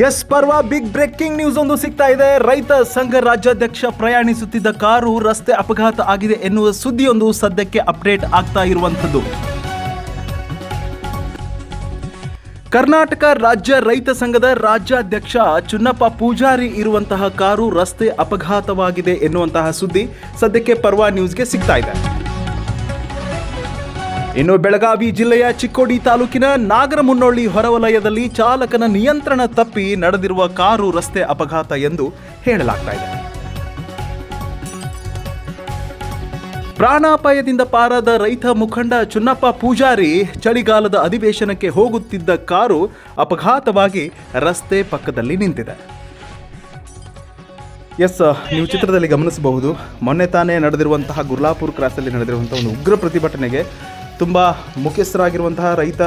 S ಪರ್ವ big breaking news ಒಂದು ಸಿಗ್ತಾ ಇದೆ. ರೈತ ಸಂಘ ರಾಜ್ಯಾಧ್ಯಕ್ಷ ಪ್ರಯಾಣಿಸುತ್ತಿದ್ದ ಕಾರು ರಸ್ತೆ ಅಪಘಾತ ಆಗಿದೆ ಎನ್ನುವ ಸುದ್ದಿಯೊಂದು ಸದ್ಯಕ್ಕೆ ಅಪ್ಡೇಟ್ ಆಗ್ತಾ ಇರುವಂಥದ್ದು. ಕರ್ನಾಟಕ ರಾಜ್ಯ ರೈತ ಸಂಘದ ರಾಜ್ಯಾಧ್ಯಕ್ಷ ಚುನ್ನಪ್ಪ ಪೂಜಾರಿ ಇರುವಂತಹ ಕಾರು ರಸ್ತೆ ಅಪಘಾತವಾಗಿದೆ ಎನ್ನುವಂತಹ ಸುದ್ದಿ ಸದ್ಯಕ್ಕೆ ಪರ್ವ ನ್ಯೂಸ್ಗೆ ಸಿಗ್ತಾ ಇದೆ. ಇನ್ನು ಬೆಳಗಾವಿ ಜಿಲ್ಲೆಯ ಚಿಕ್ಕೋಡಿ ತಾಲೂಕಿನ ನಾಗರಮುನ್ನೋಳ್ಳಿ ಹೊರವಲಯದಲ್ಲಿ ಚಾಲಕನ ನಿಯಂತ್ರಣ ತಪ್ಪಿ ನಡೆದಿರುವ ಕಾರು ರಸ್ತೆ ಅಪಘಾತ ಎಂದು ಹೇಳಲಾಗ್ತಾ ಇದೆ. ಪ್ರಾಣಾಪಾಯದಿಂದ ಪಾರಾದ ರೈತ ಮುಖಂಡ ಚುನ್ನಪ್ಪ ಪೂಜಾರಿ ಚಳಿಗಾಲದ ಅಧಿವೇಶನಕ್ಕೆ ಹೋಗುತ್ತಿದ್ದ ಕಾರು ಅಪಘಾತವಾಗಿ ರಸ್ತೆ ಪಕ್ಕದಲ್ಲಿ ನಿಂತಿದೆ. ಎಸ್, ನೀವು ಚಿತ್ರದಲ್ಲಿ ಗಮನಿಸಬಹುದು, ಮೊನ್ನೆ ತಾನೇ ನಡೆದಿರುವಂತಹ ಗುರ್ಲಾಪುರ್ ಕ್ರಾಸಲ್ಲಿ ನಡೆದಿರುವಂತಹ ಒಂದು ಉಗ್ರ ಪ್ರತಿಭಟನೆಗೆ ತುಂಬ ಮುಖ್ಯಸ್ಥರಾಗಿರುವಂತಹ ರೈತ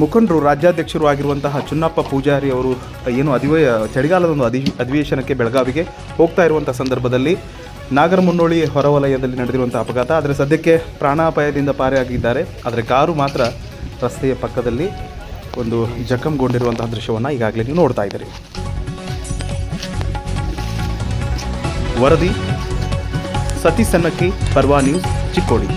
ಮುಖಂಡರು, ರಾಜ್ಯಾಧ್ಯಕ್ಷರು ಆಗಿರುವಂತಹ ಚುನ್ನಪ್ಪ ಪೂಜಾರಿ ಅವರು, ಏನು ಅಧಿವೇ, ಚಳಿಗಾಲದ ಒಂದು ಅಧಿ ಅಧಿವೇಶನಕ್ಕೆ ಬೆಳಗಾವಿಗೆ ಹೋಗ್ತಾ ಇರುವಂಥ ಸಂದರ್ಭದಲ್ಲಿ ನಾಗರಮುನ್ನೋಳಿ ಹೊರವಲಯದಲ್ಲಿ ನಡೆದಿರುವಂಥ ಅಪಘಾತ. ಆದರೆ ಸದ್ಯಕ್ಕೆ ಪ್ರಾಣಾಪಾಯದಿಂದ ಪಾರಿಯಾಗಿದ್ದಾರೆ ಆದರೆ ಕಾರು ಮಾತ್ರ ರಸ್ತೆಯ ಪಕ್ಕದಲ್ಲಿ ಒಂದು ಜಖಂಗೊಂಡಿರುವಂತಹ ದೃಶ್ಯವನ್ನು ಈಗಾಗಲೇ ನೀವು ನೋಡ್ತಾ ಇದ್ದೀರಿ. ವರದಿ, ಸತೀಶ್ ಸನ್ನಕ್ಕಿ, ಪರ್ವಾ ನ್ಯೂಸ್, ಚಿಕ್ಕೋಡಿ.